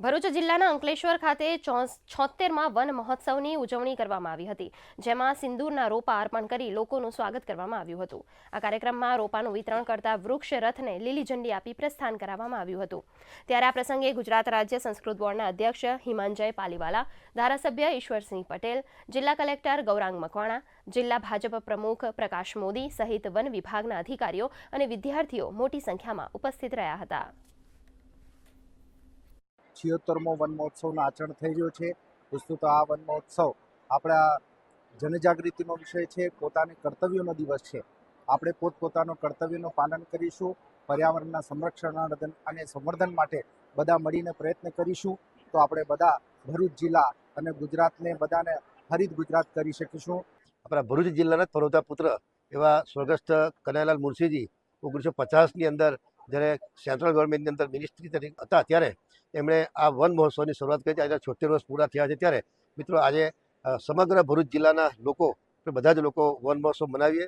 ભરૂચ જિલ્લાના અંકલેશ્વર ખાતે છોતેરમાં વન મહોત્સવની ઉજવણી કરવામાં આવી હતી, જેમાં સિંદૂરના રોપા અર્પણ કરી લોકોનું સ્વાગત કરવામાં આવ્યું હતું. આ કાર્યક્રમમાં રોપાનું વિતરણ કરતા વૃક્ષ રથને લીલી ઝંડી આપી પ્રસ્થાન કરાવવામાં આવ્યું હતું. ત્યારે આ પ્રસંગે ગુજરાત રાજ્ય સંસ્કૃત બોર્ડના અધ્યક્ષ હિમાંજય પાલીવાલા, ધારાસભ્ય ઈશ્વરસિંહ પટેલ, જિલ્લા કલેક્ટર ગૌરાંગ મકવાણા, જિલ્લા ભાજપ પ્રમુખ પ્રકાશ મોદી સહિત વન વિભાગના અધિકારીઓ અને વિદ્યાર્થીઓ મોટી સંખ્યામાં ઉપસ્થિત રહ્યા હતા. છિયોતેરમો વન મહોત્સવનું આચરણ થઈ રહ્યું છે. વસ્તુ તો આ વન મહોત્સવ આપણા જનજાગૃતિનો વિષય છે, પોતાની કર્તવ્યોનો દિવસ છે. આપણે પોતપોતાનો કર્તવ્યનું પાલન કરીશું, પર્યાવરણના સંરક્ષણ અને સંવર્ધન માટે બધા મળીને પ્રયત્ન કરીશું. તો આપણે બધા ભરૂચ જિલ્લા અને ગુજરાતને બધાને હરિત ગુજરાત કરી શકીશું. આપણા ભરૂચ જિલ્લાના પર્વતા પુત્ર એવા સ્વર્ગસ્થ કનૈયાલાલ મુનશીજી ઓગણીસો પચાસની અંદર જ્યારે સેન્ટ્રલ ગવર્મેન્ટની અંદર મિનિસ્ટ્રી તરીકે હતા, ત્યારે એમણે આ વન મહોત્સવની શરૂઆત કરી આજે છોતેર વર્ષ પૂરા થયા છે ત્યારે મિત્રો આજે સમગ્ર ભરૂચ જિલ્લાના લોકો બધા જ લોકો વન મહોત્સવ મનાવીએ.